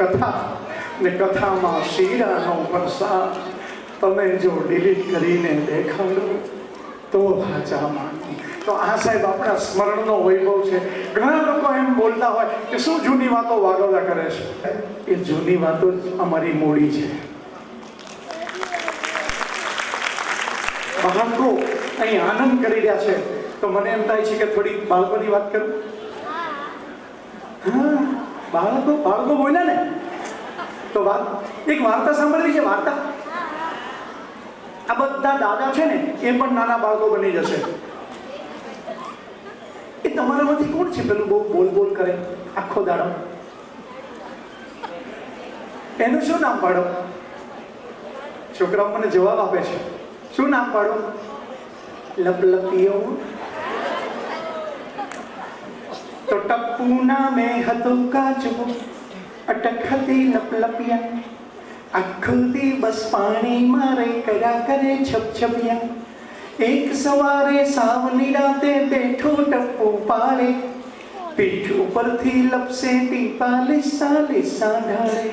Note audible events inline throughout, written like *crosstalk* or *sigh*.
કથા ને કથામાં શીરાનો પ્રસાદ તમે જો ડિલીટ કરીને દેખાડો, તો ભાચા માની તો આ સાહેબ આપણા સ્મરણનો વૈભવ છે. ઘણા લોકો એમ બોલતા હોય કે શું જૂની વાતો વાગોદા કરે છે? એ જૂની વાતો જ અમારી મૂડી છે. બાળકો અહીં આનંદ કરી રહ્યા છે. તો મને એમ થાય છે કે થોડી બાળકોની વાત કરું? હા. બાળકો બાળકો બોલ્યા ને? તો વાત, એક વાર્તા સાંભળવી છે, વાર્તા? આ બધા દાદા છે ને, એ પણ નાના બાળકો બની જશે. એ તમારામાંથી કોણ છે પેલું બહુ બોલ બોલ કરે? આખો દાડો. એનું શું નામ પાડો? છોકરાઓ મને જવાબ આપે છે. શું નામ પાડો? લપલપીઓ તો ટપ્પુ નામે હતો કાચબો અટક હતી લપલપિયા આખો દિવસ પાણીમાં રે કર્યા કરે છપછપિયા એક સવારે સાવની રાતે બેઠો ટપ્પુ પાળે પીઠ ઉપરથી લપસે ટીપા લીસા લીસા ઢાળે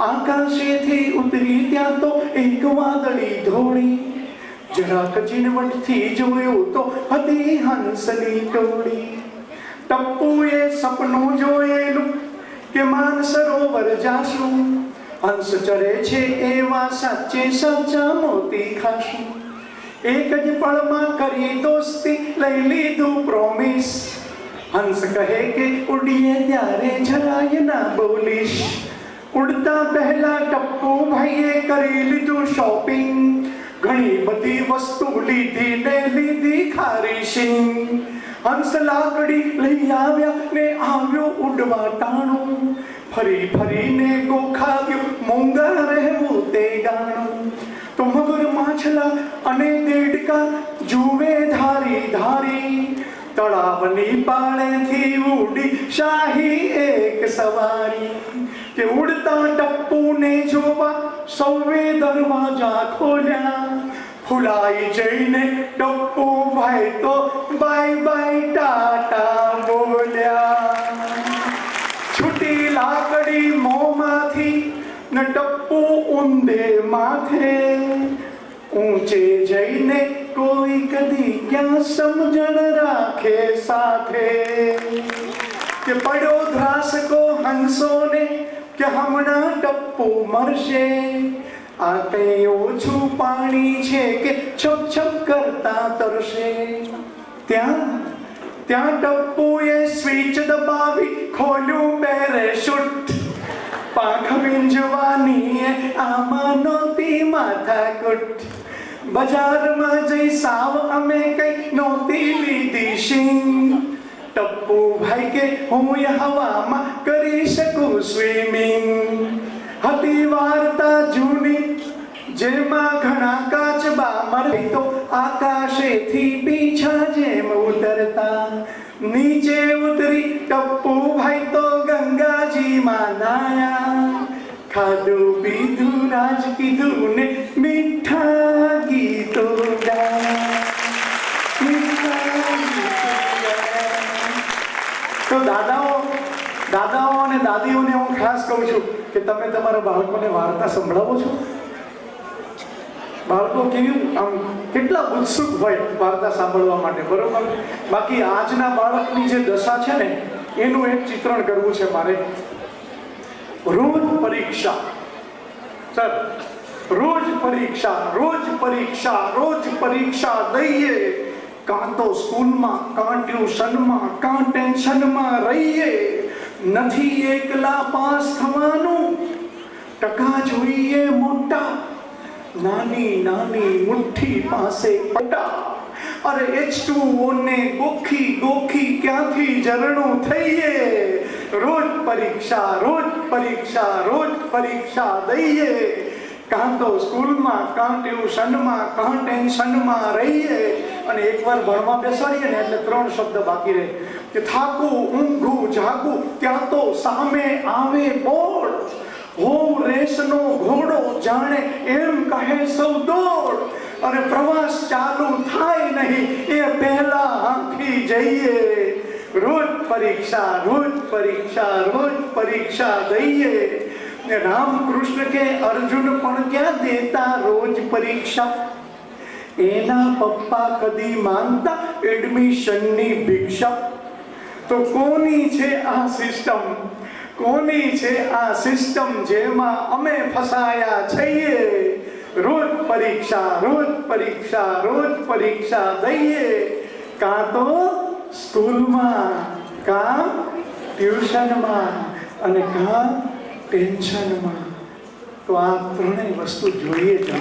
આકાશેથી ઉતરી ત્યાં તો એક વાદળી ધોળી જરાક ઝીણવટથી જોયું તો હતી હંસની ટોળી ટપ્પુએ સપનું જોયેલું કે માન સરોવર જાશું હંસ ચરે છે એવા સાચે સાચા મોતી ખાશું એક જ પળમાં કરી દોસ્તી, લઈ લીધું પ્રોમિસ હંસ કહે કે ઉડીએ ત્યારે જરાય ના બોલીશ. ઉડતા પહેલા ટપ્પુ ભાઈએ કરી લીધું શોપિંગ ઘણી બધી વસ્તુ લીધી ને લીધી ખારી હંસ લાકડી લઈ આવ્યા ને આવ્યો ઉડવા તાણો ફરી ફરીને ગોખાવ્યું, મોંઘા રહેવું તે ગાણો તો મગર માછલા અને દેડકા જુએ ધારી ધારી તળાવની પાળેથી ઉડી શાહી એક સવારી. કે ઉડતા ટપ્પુને જોવા સૌએ દરવાજા ખોલ્યા. ફુલાઈ જઈને ટપ્પુ ભાઈ તો બાય બાય ટાટા બોલ્યા. છૂટી લાકડી મોંમાંથી ને ટપ્પુ ઊંધે માથે. ઊંચે જઈને કોઈ કદી ક્યાં સમજણ રાખે સાથે? કે પડ્યો ધ્રાસકો હંસોને, કે હમણાં ટપ્પુ મરશે? આ કઈ ઓછું પાણી છે કે છપ છપ કરતા તરશે. ત્યાં ત્યાં ટપ્પુએ સ્વિચ દબાવી, ખોલ્યું પેરેશૂટ પાંખ વીંજવાની આમાં નહોતી માથાકૂટ બજારમાં જઈ સાવ અમે કઈ નહોતી લીધી શીંગ ટપ્પુ ભાઈ કે, હું હવામાં કરી શકું સ્વિમિંગ? હતી વાર્તા જૂની, જેમાં ઘણા કાચબા મળે તો આકાશેથી પીછા જેમ ઉતરતા, નીચે ઉતરી, ટપ્પુ ભાઈ તો ગંગાજીમાં નાયા. ખાધું, પીધું, રાજ કીધું ને મીઠા ગીતો તો દાદાઓ દાદાઓ અને દાદીઓને હું ખાસ કહું છું કે તમે તમારા બાળકોને વાર્તા સંભળાવો છો? બાળકો કેવું આમ કેટલા ઉત્સુક હોય વાર્તા સાંભળવા માટે, બરોબર? બાકી આજના બાળકની જે દશા છે ને, એનું એક ચિત્રણ કરવું છે મારે. રોજ પરીક્ષા. સર રોજ પરીક્ષા રોજ પરીક્ષા રોજ પરીક્ષા દઈએ. કાં તો સ્કૂલમાં, કાં ટ્યુશનમાં, કાં ટેન્શનમાં રહીએ. નથી એકલા પાસ થવાનું. ટકા જોઈએ મોટા. નાની નાની મુઠ્ઠી પાસે પટા અરે એચ ટુ ને ગોખી ગોખી ક્યાંથી ઝરણું થઈએ? રોજ પરીક્ષા રોજ પરીક્ષા રોજ પરીક્ષા દઈએ. કાં તો સ્કૂલમાં, કાં ટ્યુશનમાં, કાં ટેન્શનમાં રહીએ. અને એકવાર ભણવા બેસાડીએ ને એટલે ત્રણ શબ્દ બાકી રહે. કે થાકું, ઊંઘું, જાગું, ત્યાં તો સામે આવે બોર્ડ હોઉં રેસનો ઘોડો જાણે એમ કહે સૌ દોડ. અને પ્રવાસ ચાલુ થાય નહીં, એ પહેલા આંખી જઈએ. રોજ પરીક્ષા રોજ પરીક્ષા રોજ પરીક્ષા દઈએ. ને રામકૃષ્ણ કે અર્જુન પણ ક્યાં દેતા રોજ પરીક્ષા? એના પપ્પા કદી માંગતા એડમિશનની ભિક્ષા? તો કોની છે આ સિસ્ટમ કોની છે આ સિસ્ટમ જેમાં અમે ફસાયા છીએ? રોજ પરીક્ષા રોજ પરીક્ષા રોજ પરીક્ષા દઈએ. કાં તો સ્કૂલમાં, કાં ટ્યુશનમાં અને કાં ટેન્શનમાં. તો આ ત્રણેય વસ્તુ જોઈએ જ.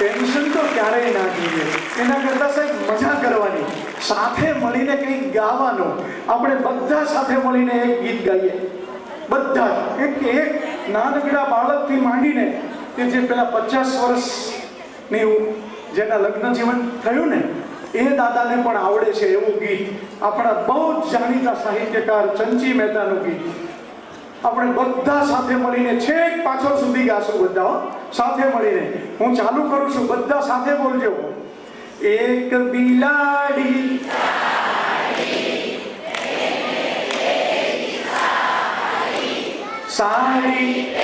ટેન્શન તો ક્યારેય ના જોઈએ. એના કરતાં સાહેબ મજા કરવાની. સાથે મળીને કંઈક ગાવાનું. આપણે બધા સાથે મળીને એક ગીત ગાઈએ. બધા. એક એક નાનકડા બાળકથી માંડીને કે જે પેલા પચાસ વર્ષની જેના લગ્ન જીવન થયું ને, એ દાદાને પણ આવડે છે એવું ગીત. આપણા બહુ જ જાણીતા સાહિત્યકાર ચંચી મહેતાનું ગીત. આપણે બધા સાથે મળીને છેક પાછળ સુધી ગાશું બધા સાથે મળીને. હું ચાલુ કરું છું, બધા સાથે બોલજો. એક બિલાડી. સાડી.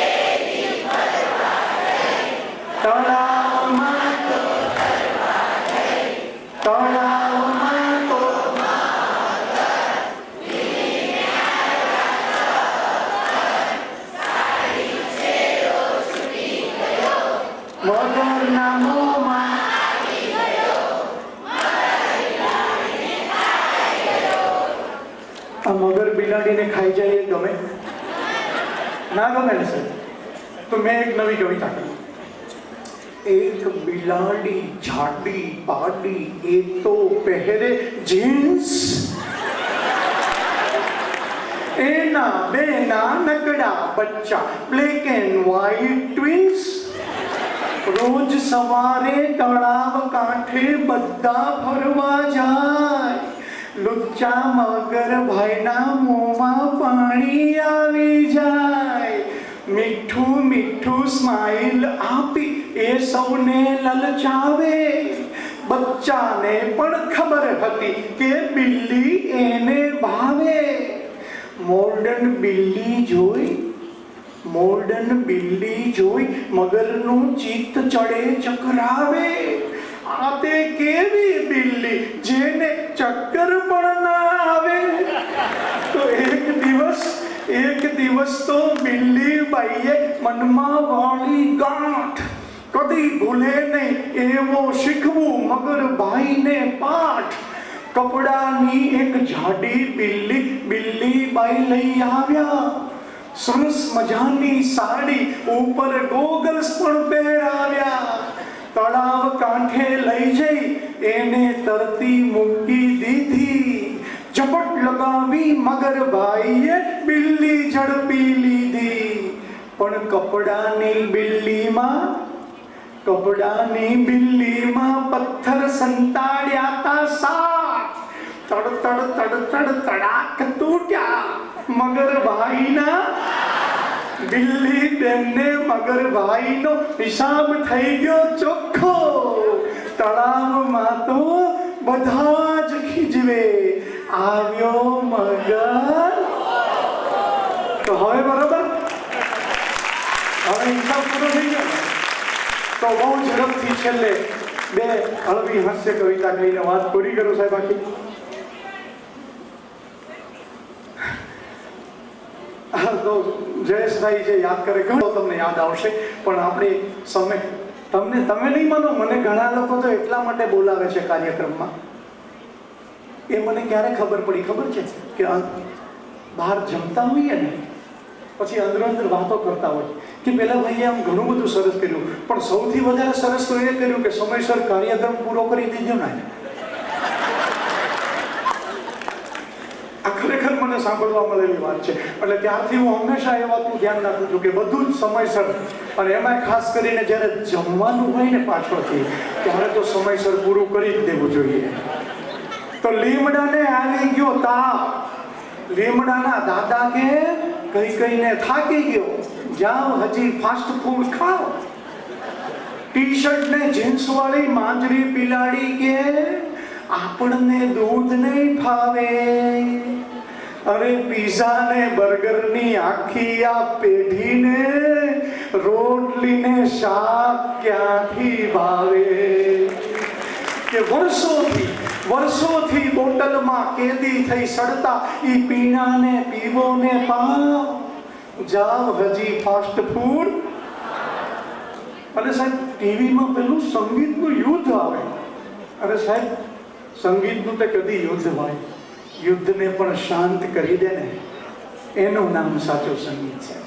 તળાવમાં. તળાવમાં તો વગરના મોંમાં આ મગર બિલાડીને ખાઈ જાય ગમે? ના ગમે ને તો મેં એક નવી કવિતા કરી એક બિલાડી જાડી પાડી એ તો પહેરે જીન્સ. એના બે નાનકડા બચ્ચા બ્લેક એન્ડ વ્હાઈટ ટ્વિન્સ રોજ સવારે તળાવ કાંઠે બધા ફરવા જાય. લુચ્ચા મગર ભાઈના મોંમાં પાણી આવી જાય. મીઠું મીઠું સ્માઈલ આપી એ સૌને લલચાવે. બચ્ચાને પણ ખબર હતી કે બિલ્લી એને ભાવે. મોર્ડન બિલ્લી જોઈ, મોર્ડન બિલ્લી જોઈ, મગરનું ચિત્ત ચડે, ચકરાવે. આ કેવી બિલ્લી જેને ચક્કર પણ ના આવે. તો એક દિવસ એક દિવસ તો બિલ્લી બાઈએ મનમાં વાળી ગાંઠ. કદી ભૂલે નહીં એવો શીખવું મગર ભાઈને પાઠ. કપડાની એક જાડી બિલ્લી બિલ્લી બાઈ લઈ આવ્યા. સરસ મજાની સાડી ઉપર ગોગલ્સ પણ પહેરાવ્યા. તળાવ કાંઠે લઈ જઈ એને તરતી મૂકી દીધી. ઝપટ લગાવી મગર ભાઈએ બિલ્લી ઝડપી લીધી. પણ કપડાની બિલ્લીમાં કપડાની બિલ્લીમાં પથ્થર સંતાડ્યા તા સાત. તડ તડ તડ તડ તડાક તૂટ્યા. મગર ભાઈના બિલ્લી બેનને મગર ભાઈનો હિસાબ થઈ ગયો ચોખ્ખો. તળાવમાં તો બધા જ ખીજવે. આવ્યો મગર. તો હવે બરોબર? હવે હિસાબ પૂરો થઈ ગયો. તો બહુ ઝડપથી છેલ્લે બે હળવી હાસ્ય કવિતા કહીને વાત પૂરી કરું સાહેબ આખી. *laughs* તો જયેશભાઈ જે યાદ કરે, ઘણો તમને યાદ આવશે, પણ આપણે સમય તમને તમે નહીં માનો, મને ઘણા લોકો તો એટલા માટે બોલાવે છે કાર્યક્રમમાં. એ મને ક્યારે ખબર પડી? ખબર છે કે બહાર જમતા હોઈએ ને, પછી અંદર અંદર વાતો કરતા હોય. કે પેલા ભાઈએ આમ ઘણું બધું સરસ કર્યું, પણ સૌથી વધારે સરસ તો એ કર્યું કે સમયસર કાર્યક્રમ પૂરો કરી દીધો ને. આ ખરેખર મને સાંભળવા મળેલી વાત છે. એટલે ત્યારથી હું હંમેશા એ વાતનું ધ્યાન રાખું છું કે બધું જ સમયસર. અને એમાં ખાસ કરીને જ્યારે જમવાનું હોય ને પાછળથી, ત્યારે તો સમયસર પૂરું કરી જ દેવું જોઈએ. તો લીમડાને આવી ગયો તાપ. લીમડાના દાદા કે કઈ કઈને થાકી ગયો. જાઓ હજી ફાસ્ટ ફૂડ ખાઓ. ટી શર્ટ ને જીન્સ વાળી માંજરી બિલાડી કે આપણને દૂધ નહીં ફાવે. અરે પીઝા ને બર્ગરની આખી આ પેઢીને રોટલી ને શાક ક્યાંથી ભાવે? કે વર્ષોથી વર્ષોથી બોટલમાં કેદી થઈ સડતા, ઈ પીણાને પીવો ને પાવ. જાવ હજી ફાસ્ટ ફૂડ અને સાહેબ, ટીવીમાં પેલું સંગીતનું યુદ્ધ આવે. અરે સાહેબ સંગીતનું તો કદી યુદ્ધ હોય. યુદ્ધને પણ શાંત કરી દે ને. એનું નામ સાચું સંગીત છે.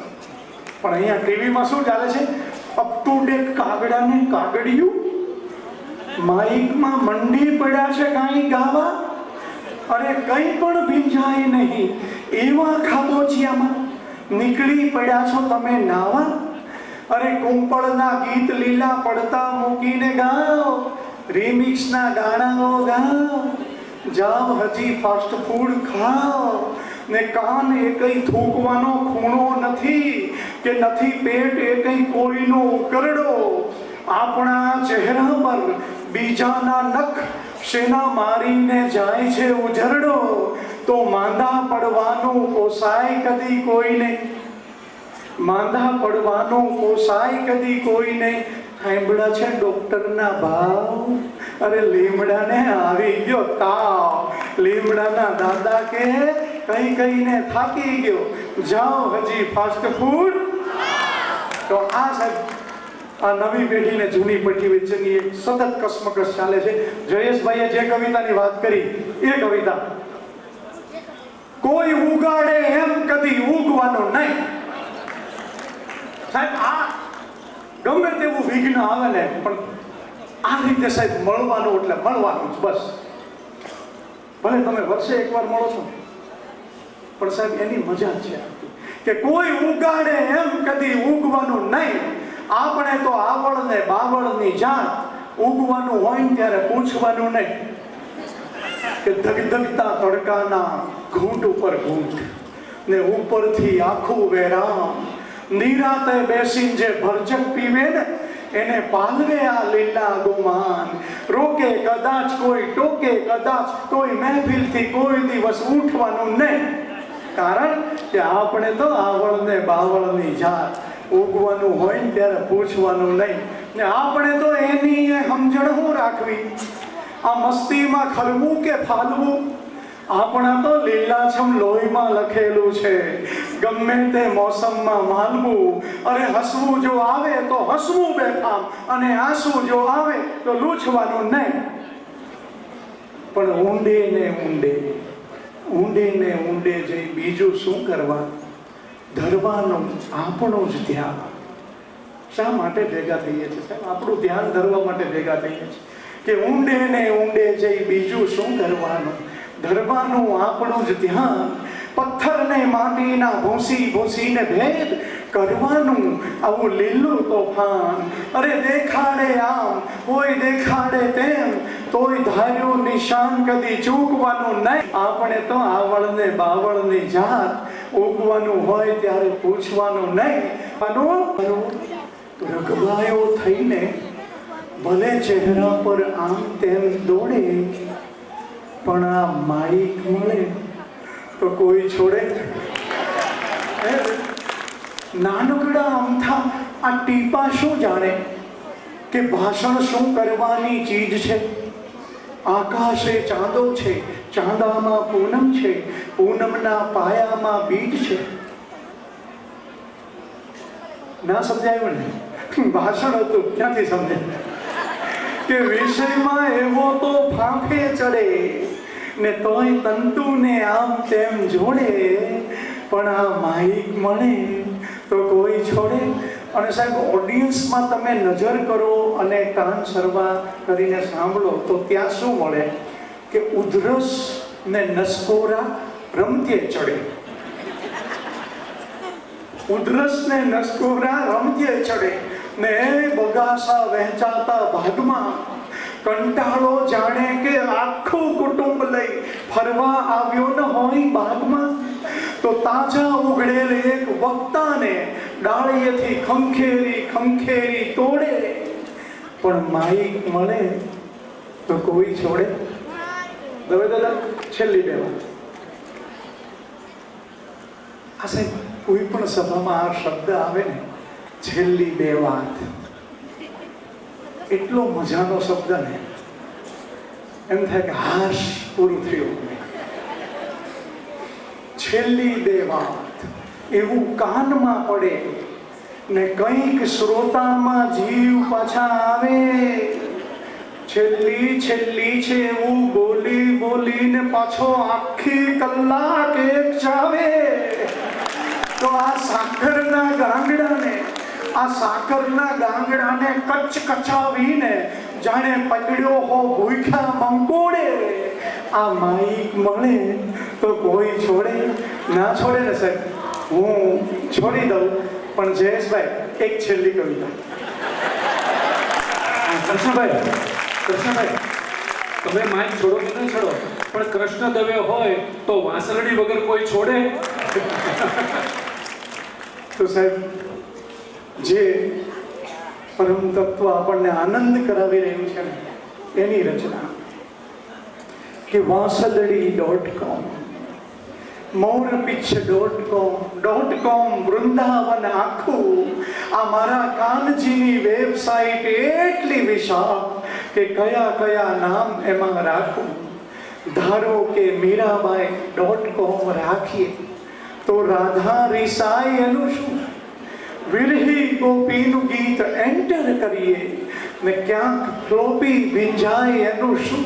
પણ અહીંયા ટીવીમાં શું ચાલે છે? અપ ટુ ડેટ કાગડાને કાગડિયું. માઇકમાં મંડી પડ્યા છે કાંઈ ગાવા. અરે કંઈ પણ ભીંજાય નહીં. એવા ખાબોચિયામાં નીકળી પડ્યા છો તમે નાવા. અરે કુંપળના ગીત લીલા પડતા મૂકીને ગાઓ. રિમિક્સના ગાણાઓ ગાઓ, જાઓ હજી ફાસ્ટ ફૂડ ખાઓ. ને કાન એ કઈ થૂકવાનો ખૂણો નથી કે નથી પેટ એ કઈ કોઈનો ઉકરડો. આપણા ચહેરા પર બીજાના નખ શેના મારીને જાય છે ઉજરડો. તો માંદા પડવાનું પોસાય કદી કોઈને. માંદા પડવાનું પોસાય કદી કોઈને. સાંભળ્યા છે ડોક્ટરના ભાવ? અરે લીમડાને આવી ગયો તાવ. લીમડાના દાદા કે કઈ કઈને થાકી ગયો. જાઓ હજી ફાસ્ટ ફૂડ તો આ સાહેબ, આ નવી પેઢી ને જૂની પેઢી વચ્ચેની એક સતત કસમકસ ચાલે છે. જયેશભાઈએ જે કવિતાની વાત કરી, એ કવિતા, કોઈ ઉગાડે એમ કદી ઉગવાનો નહીં. સાહેબ, આ ગમે તેવું વિઘ્ન આવે ને, પણ આ રીતે સાહેબ મળવાનું એટલે મળવાનું જ, બસ. ભલે તમે વર્ષે એકવાર મળો છો, પણ સાહેબ એની મજા છે. કે કોઈ ઉગાડે એમ કદી ઉગવાનું નહીં. આપણે તો આવડ ને બાવળની જાત, ઉગવાનું હોય ને ત્યારે પૂછવાનું નહીં. કે ધગધગતા તડકાના ઘૂંટ ઉપર ઘૂંટ, ને ઉપરથી આખું વેરામ નિરાતે બેસીને જે ભરજક પીવે ને, એને પાલવે આ લીલા ગુમાન. રોકે કદાચ કોઈ, ટોકે કદાચ કોઈ, મહેફિલથી કોઈ દિવસ ઉઠવાનું નહીં. કારણ કે આપણે તો આવળ ને બાવળની જાત. ઉગવાનું હોય ને ત્યારે પૂછવાનું નહીં. ને આપણે તો એની સમજણ હું રાખવી. આ મસ્તીમાં ખરવું કે ફાલવું? આપણા તો લીલાછમ લોહીમાં લખેલું છે. ગમે તે મોસમમાં માનવું અરે હસવું જો આવે તો હસવું બેઠામ અને આંસુ જો આવે તો લૂછવાનું નહીં. પણ ઊંડે ને ઊંડે ઊંડે ને ઊંડે જઈ બીજું શું કરવા? ધરવાનું આપણું જ ધ્યાન. શા માટે ભેગા થઈએ છીએ? સાહેબ, આપણું ધ્યાન ધરવા માટે ભેગા થઈએ છીએ. કે ઊંડે ને ઊંડે જઈ બીજું શું કરવાનું? ધરવાનું આપણું જ ધ્યાન પથ્થરને માટીના ભૂસી ભૂસીને ભેદ કરવાનું આવું લીલું તોફાન. અરે દેખાડે આમ, કોઈ દેખાડે તેમ, તોય ધાર્યું નિશાન કદી ચૂકવાનું નહીં. આપણે તો આવળને બાવળની જાત ઉગવાનું હોય ત્યારે પૂછવાનું નહીં. આનું રગબાયો થઈને ભલે ચહેરા પર આમ તેમ દોડે પણ આ માઈક મળે તો કોઈ છોડે? નાનકડા અમથા આ ટીપા શું જાણે કે ભાષણ શું કરવાની ચીજ છે? આકાશે ચાંદો છે, ચાંદામાં પૂનમ છે, પૂનમના પાયામાં બીજ છે. ના સમજાયું ને ભાષણ હતું, ક્યાંથી સમજાય? કે વિષયમાં એવો તો ફાંફે ચડે. ને તોય તંતુને આમ તેમ જોડે, પણ આ માઇક મળે તો કોઈ છોડે. અને સાહેબ ઓડિયન્સમાં તમે નજર કરો અને કાન સરવા કરીને સાંભળો તો ત્યાં શું મળે? કે ઉધરસ ને નસકોરા રમતે ચડે. ઉધરસ ને નસકોરા રમતે ચડે. ને બગાસા વહેંચાતા ભાગમાં કંટાળો જાણે કે આખું કુટુંબ લઈ ફરવા આવ્યો ન હોય બાગમાં? તો તાજા ઉગડેલ એક વક્તાને ડાળીએથી ખંખેરી ખંખેરી તોડે. પણ માઈક મળે તો કોઈ છોડે? દવે દાદા, છેલ્લી બે વાત. આ સાહેબ, કોઈ પણ સભામાં આ શબ્દ આવે ને, છેલ્લી બે વાત. એટલો મજાનો શબ્દ ને, એમ થાય કે હાશ પૂરું થયું છેલ્લી બે વાત, એવું કાનમાં પડે ને કંઈક શ્રોતામાં જીવ પાછા આવે. છેલ્લી છેલ્લી છે એવું બોલી, બોલીને પાછો આખી કલાક એક ચાવે તો આ સાકરના ગાંગડાને આ સાકરના ગાંગડાને કચ્છ કચાવીને જાણે પકડ્યો હો ભૂખ્યા મંકોડે આ માઈક મળે તો કોઈ છોડે? ના છોડે ને સાહેબ? હું છોડી દઉં પણ જયેશભાઈ એક છેલ્લી કવિતા. કૃષ્ણભાઈ કૃષ્ણભાઈ તમે માઇક છોડો કે ન છોડો? પણ કૃષ્ણ દવે હોય તો વાસરડી વગર કોઈ છોડે? તો સાહેબ જે પરમ તત્વ આપણને આનંદ કરાવી રહ્યું છે ને, એની રચના. કે વાંસલડી dot com મૌરપિચ્છ dot com dot com Vrindavan આખું, આ મારા કાનજીની વેબસાઇટ એટલી વિશાળ કે કયા કયા નામ એમાં રાખું. ધારો કે મીરાબાઈ ડોટ કોમ રાખીએ, તો રાધા રિસાઈ એનું શું? વિરહી ગોપીનું ગીત એન્ટર કરીએ ને ક્યાંક ફ્લોપી ભીંજાય એનું શું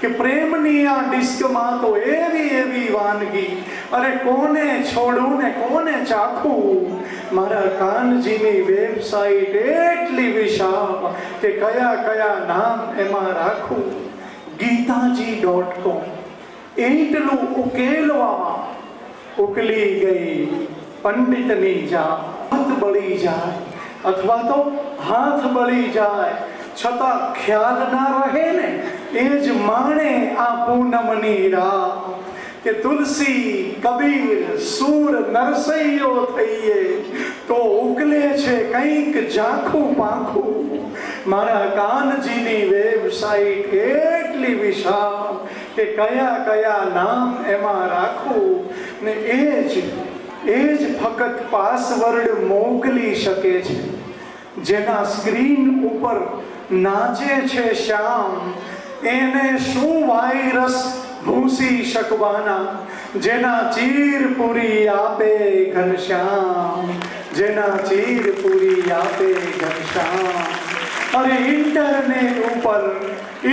કે પ્રેમની આ ડિસ્કમાં તો એવી એવી વાનગી અરે કોને છોડું ને કોને ચાખું મારા કાનજીની વેબસાઇટ એટલી વિશાળ કે કયા કયા નામ એમાં રાખું ગીતાજી ડોટ કોમ એટલું ઉકેલવા ઉકલી ગઈ પંડિતની જા હાથ બળી જાય અથવા તો હાથ બળી જાય. છતાં ખ્યાલ ના રહે ને, એ જ માણે આ પૂનમની રાત કે તુલસી, કબીર, સૂર, નરસૈયો થઈએ, તો ઉકલે છે કંઈક ઝાંખું પાંખું. મારા કાનજીની વેબસાઇટ એટલી વિશાળ કે કયા કયા નામ એમાં રાખું ને એ જ એ જ ફક્ત પાસવર્ડ મોકલી શકે છે, જેના સ્ક્રીન ઉપર નાચે છે શ્યામ, એને શું વાયરસ ભૂસી શકવાના? જેના ચીર પૂરી આપે ઘનશ્યામ જેના ચીર પૂરી આપે ઘનશ્યામ અરે ઇન્ટરનેટ ઉપર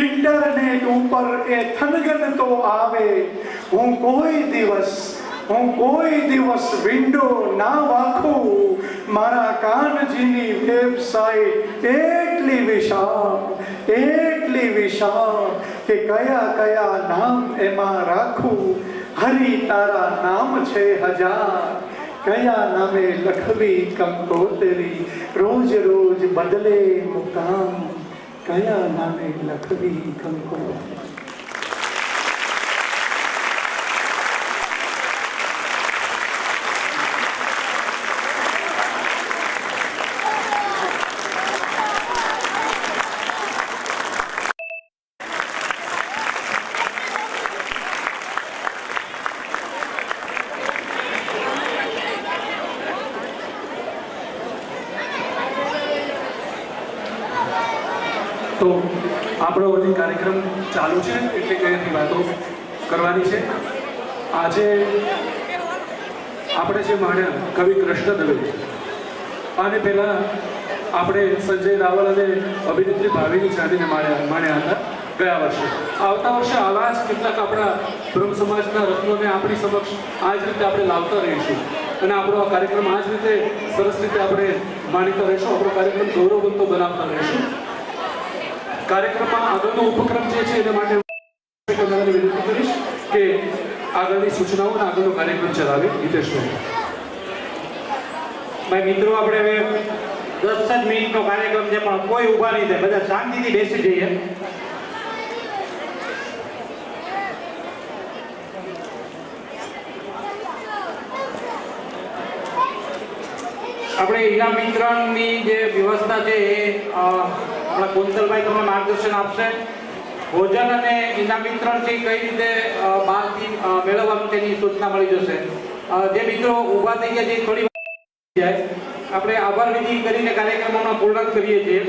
ઇન્ટરનેટ ઉપર એ થનગન તો આવે. હું કોઈ દિવસ હું કોઈ દિવસ વિન્ડો ના વાખું. મારા કાનજીની વેબસાઇટ એટલી વિશાળ એટલી વિશાળ કે કયા કયા નામ એમાં રાખું. હરિ તારા નામ છે હજાર. કયા નામે લખવી કંકોતરી. રોજ રોજ બદલે મુકામ. કયા નામે લખવી કંકોતરી. તો આપણો હજી કાર્યક્રમ ચાલુ છે, એટલે કે વાતો કરવાની છે. આજે આપણે જે માણ્યા, કવિ કૃષ્ણ દવે. અને પહેલાં આપણે સંજય રાવલ અને અભિનેત્રી ભાવિની ચાંદીને માણ્યા માણ્યા હતા ગયા વર્ષે. આવતા વર્ષે આવા જ કેટલાક આપણા બ્રહ્મ સમાજના રત્નોને આપણી સમક્ષ આ જ રીતે આપણે લાવતા રહીશું. અને આપણો આ કાર્યક્રમ આ જ રીતે સરસ રીતે આપણે માનીતા રહીશું, આપણો કાર્યક્રમ ગૌરવવંતો બનાવતા રહીશું. કાર્યક્રમમાં આગળનો ઉપક્રમ જે છે, એના માટે વિનંતી કરીશ કે આગળની સૂચનાઓ અને આગળનો કાર્યક્રમ ચલાવે. હિતેશભાઈ. ભાઈ, મિત્રો, આપણે હવે દસ જ મિનિટનો કાર્યક્રમ છે, પણ કોઈ ઊભા નહીં થાય. બધા શાંતિથી બેસી જઈએ. આપણે ઈનામ વિતરણની જે વ્યવસ્થા છે, એ આપણા કુંતલભાઈ તમને માર્ગદર્શન આપશે. ભોજન અને ઇનામ વિતરણથી કઈ રીતે બહારથી મેળવવાનું તેની સૂચના મળી જશે. જે મિત્રો ઊભા થઈ ગયા છે થોડી જાય. આપણે આભાર વિધિ કરીને કાર્યક્રમોનો પૂર્ણ કરીએ છીએ.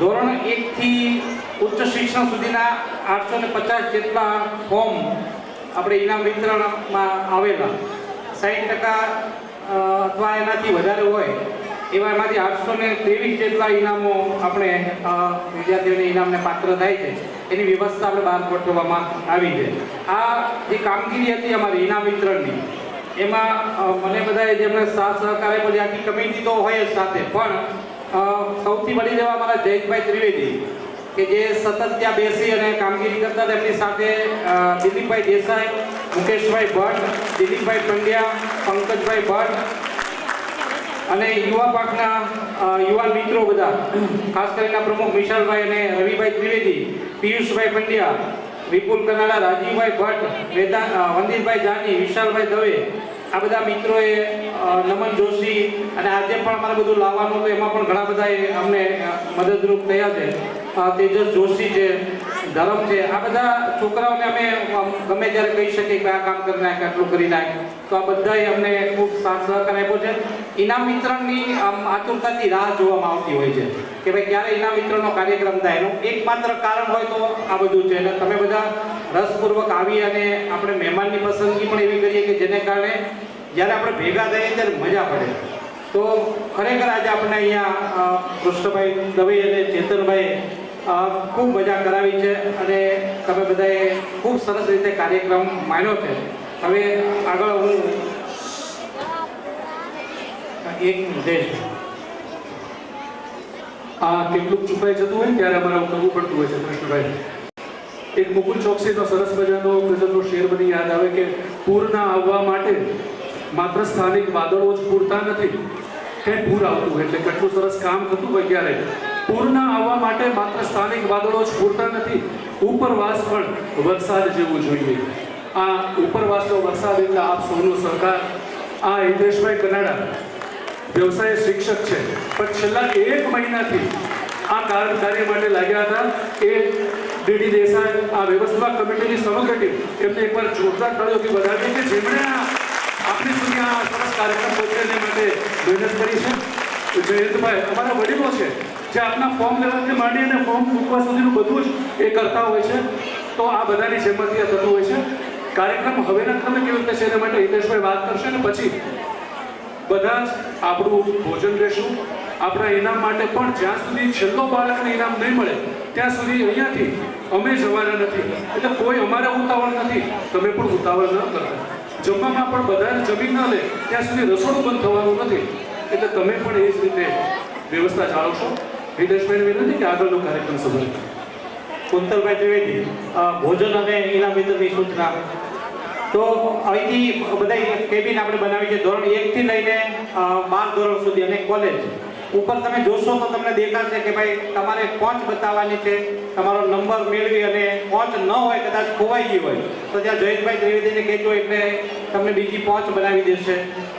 ધોરણ એકથી ઉચ્ચ શિક્ષણ સુધીના આઠસો ને પચાસ જેટલા ફોર્મ આપણે ઇનામ વિતરણમાં આવેલા. સાઠ ટકા અથવા એનાથી વધારે હોય. એવા એમાંથી આઠસો ને ત્રેવીસ જેટલા ઇનામો આપણે વિદ્યાર્થીઓને ઇનામને પાત્ર થાય છે. એની વ્યવસ્થા આપણે બહાર ગોઠવવામાં આવી છે. આ જે કામગીરી હતી અમારી ઇનામ વિતરણની, એમાં મને બધાએ જેમણે સાથ સહકાર આપ્યો છે આખી કમિટી તો હોય જ સાથે, પણ સૌથી વડી જવા અમારા જયંતભાઈ ત્રિવેદી, કે જે સતત ત્યાં બેસી અને કામગીરી કરતા તેમની સાથે દિલીપભાઈ દેસાઈ, મુકેશભાઈ ભટ્ટ, દિલીપભાઈ પંડ્યા પંકજભાઈ ભટ્ટ અને યુવા પાકના યુવાન મિત્રો બધા, ખાસ કરીને પ્રમુખ વિશાલભાઈ અને રવિભાઈ ત્રિવેદી, પિયુષભાઈ પંડ્યા, વિપુલ કનાડા, રાજીવભાઈ ભટ્ટ, વેદા વંદિતભાઈ જાની, વિશાલભાઈ દવે, આ બધા મિત્રોએ નમન જોશી અને આજે પણ અમારે બધું લાવવાનું તો એમાં પણ ઘણા બધાએ અમને મદદરૂપ થયા છે. તેજસ જોશી છે ધરમ છે. આ બધા છોકરાઓને અમે ગમે ત્યારે કહી શકીએ કે આ કામ કરી નાખ આટલું કરી નાખ તો આ બધાએ અમને ખૂબ સાથ સહકાર આપ્યો છે. ઇનામ વિતરણની આમ આતુરતાથી રાહ જોવામાં આવતી હોય છે કે ભાઈ ક્યારે ઇનામ વિતરણનો કાર્યક્રમ થાય. એનું એકમાત્ર કારણ હોય તો આ બધું છે. અને તમે બધા રસપૂર્વક આવી અને આપણે મહેમાનની પસંદગી પણ એવી કરીએ કે જેને કારણે જ્યારે આપણે ભેગા થઈએ ત્યારે મજા પડે. તો ખરેખર આજે આપણે અહીંયા કૃષ્ણભાઈ દવે અને ચેતનભાઈ ખૂબ મજા કરાવી છે અને તમે બધાએ ખૂબ સરસ રીતે કાર્યક્રમ માન્યો છે. હવે આગળ હું એક નિર્દેશ આ કેટલુંક ચૂકાઈ જતું હોય ત્યારે અમારે કરવું પડતું હોય છે, કૃષ્ણભાઈ. એક મુકુલ ચોકસીનો સરસ મજાનો ગઝલનો શેર મને યાદ આવે કે પૂરના આવવા માટે માત્ર સ્થાનિક વાદળો જ પૂરતા નથી, કંઈ પૂર આવતું હોય એટલે કેટલું સરસ કામ થતું હોય ત્યારે પૂરના આવવા માટે માત્ર સ્થાનિક વાદળો જ પૂરતા નથી, ઉપરવાસ પણ વરસાદ જેવું જોઈએ. આ ઉપરવાસનો વરસાદ એટલે આપ સૌનો સહકાર. આ હિતેશભાઈ કનાડા, વ્યવસાય શિક્ષક છે. પણ છેલ્લા એક મહિનાથી આ કાર્ય માટે લાગ્યા હતા. એ ડીડી દેસાઈ આ વ્યવસ્થાપક કમિટીની સમગ્ર ટીમ એમને એકવાર જોરદાર તાળીઓથી વધાવીએ કે જેમણે આપણી સુધી આ સરસ કાર્યક્રમ પહોંચે માટે મહેનત કરી છે. જયંતભાઈ અમારા વડીલો છે, જે આપના ફોર્મ લેવાથી માંડી અને ફોર્મ મૂકવા સુધીનું બધું જ એ કરતા હોય છે. તો આ બધાની જેમતથી આ થતું હોય છે. કાર્યક્રમ હવેના ક્રમે કેવી રીતે છે એના માટે હિતેશભાઈ વાત કરશે ને પછી બધા જ આપણું ભોજન લેશું. આપણા ઇનામ માટે પણ જ્યાં સુધી છેલ્લો બાળકને ઇનામ નહીં મળે, ત્યાં સુધી અહીંયાથી અમે જવાના નથી. એટલે કોઈ અમારે ઉતાવળ નથી. તમે પણ ઉતાવળ ન કરતા. જમવામાં પણ બધાને જમીન ન લે, ત્યાં સુધી રસોડું બંધ થવાનું નથી. એટલે તમે પણ એ જ રીતે વ્યવસ્થા જાળવશો હિતેશભાઈને વિનંતી કે આગળનો કાર્યક્રમ સંભાળો. કુંતલભાઈ ત્રિવેદી ભોજન અને ઇનામ વિતરણની સૂચના. તો અહીંથી બધા કેબિન આપણે બનાવી છે. ધોરણ એકથી લઈને બાર ધોરણ સુધી અને કોલેજ ઉપર તમે જોશો તો તમને દેખાશે કે ભાઈ તમારે કોચ બતાવવાની છે. તમારો નંબર મેળવી અને કોચ ન હોય કદાચ ખોવાઈ ગઈ હોય, તો ત્યાં જયંતભાઈ ત્રિવેદીને કહેજો એટલે તમને બીજી પહોંચ બનાવી દેશે.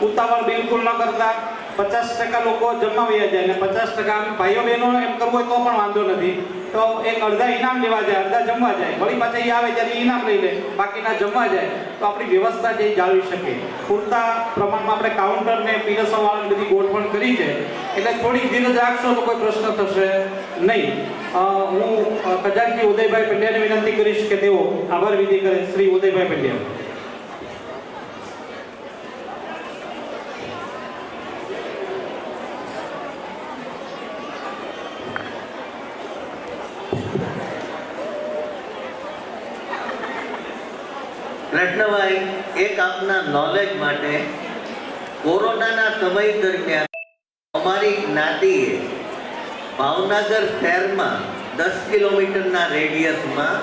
ઉતાવળ બિલકુલ ન કરતા. પચાસ ટકા લોકો જમાવ્યા જાય અને પચાસ ટકા ભાઈઓ બહેનો એમ કરવું હોય તો પણ વાંધો નથી. તો એક અડધા ઇનામ લેવા જાય, અડધા જમવા જાય. વળી પાછા એ આવે ત્યારે ઇનામ લઈ લે, બાકીના જમવા જાય. તો આપણી વ્યવસ્થા જે જાળવી શકે. પૂરતા પ્રમાણમાં આપણે કાઉન્ટર ને પીરસવાવાળાની બધી ગોઠવણ કરી છે. એટલે થોડીક ધીરજ રાખશો તો કોઈ પ્રશ્ન થશે નહીં. હું ખજાનજી ઉદયભાઈ પંડ્યાને વિનંતી કરીશ કે તેઓ આભાર વિધિ કરે. શ્રી ઉદયભાઈ પંડ્યા. કૃષ્ણભાઈ એક આપના નોલેજ માટે કોરોનાના સમય દરમિયાન અમારી જ્ઞાતિએ ભાવનગર શહેરમાં દસ કિલોમીટરના રેડિયસમાં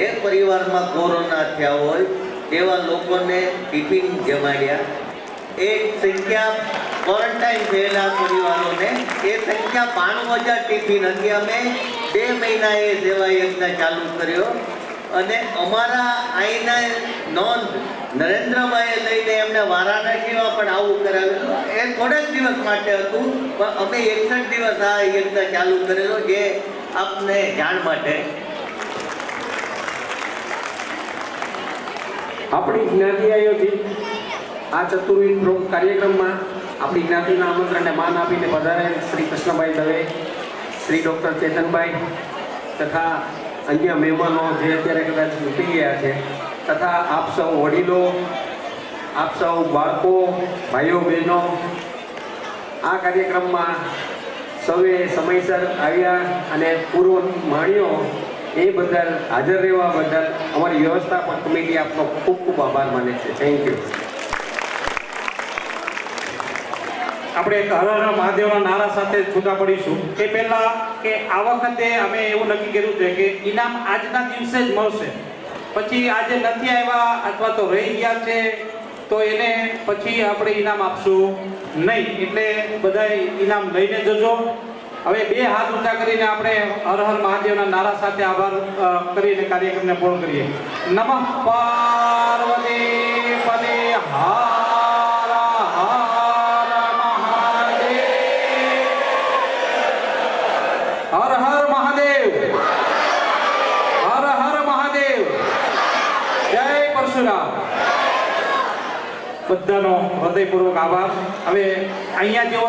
એ પરિવારમાં કોરોના થયા હોય તેવા લોકોને ટિફિન જમાડ્યા. એ સંખ્યા ક્વોરન્ટાઇન થયેલા પરિવારોને એ સંખ્યા બાણું હજાર ટિફિન. હતી અમે બે મહિના એ સેવા યજ્ઞ ચાલુ કર્યો. અને અમારા આઈના નોંધ નરેન્દ્રભાઈએ લઈને એમને વારાણસીમાં પણ આવું કરાવ્યું એ થોડાક દિવસ માટે હતું, પણ અમે એકસઠ દિવસ આ યજ્ઞ ચાલુ કરેલો જે આપને જાણ માટે. આપણી જ્ઞાતિ આયોજિત આ ચતુર્વિધ કાર્યક્રમમાં આપણી જ્ઞાતિના આમંત્રણને માન આપીને વધારે શ્રી કૃષ્ણભાઈ દવે, શ્રી ડૉક્ટર ચેતનભાઈ તથા અન્ય મહેમાનો જે અત્યારે કદાચ નીકળી ગયા છે, તથા આપ સૌ વડીલો, આપ સૌ બાળકો, ભાઈઓ, બહેનો, આ કાર્યક્રમમાં સૌએ સમયસર આવ્યા અને પૂર્વ માણ્યો એ બદલ, હાજર રહેવા બદલ અમારી વ્યવસ્થાપન કમિટી આપનો ખૂબ ખૂબ આભાર માને છે. થેન્ક યુ આપણે એક હર હર મહાદેવના નારા સાથે છૂટા પડીશું. એ પહેલા કે આ વખતે અમે એવું નક્કી કર્યું છે કે ઇનામ આજના દિવસે જ મળશે. પછી આજે નથી આવ્યા અથવા તો રહી ગયા છે, તો એને પછી આપણે ઇનામ આપશું નહીં. એટલે બધા ઇનામ લઈને જજો. હવે બે હાથ ઊંચા કરીને આપણે હર મહાદેવના નારા સાથે આભાર કરીને કાર્યક્રમને પૂર્ણ કરીએ. નમઃ પાર્વતી પદે હાર હાર મહાદેવ હર હર મહાદેવ હર હર મહાદેવ જય પરશુરામ બધાનો હૃદયપૂર્વક આભાર. હવે અહીંયા જેવો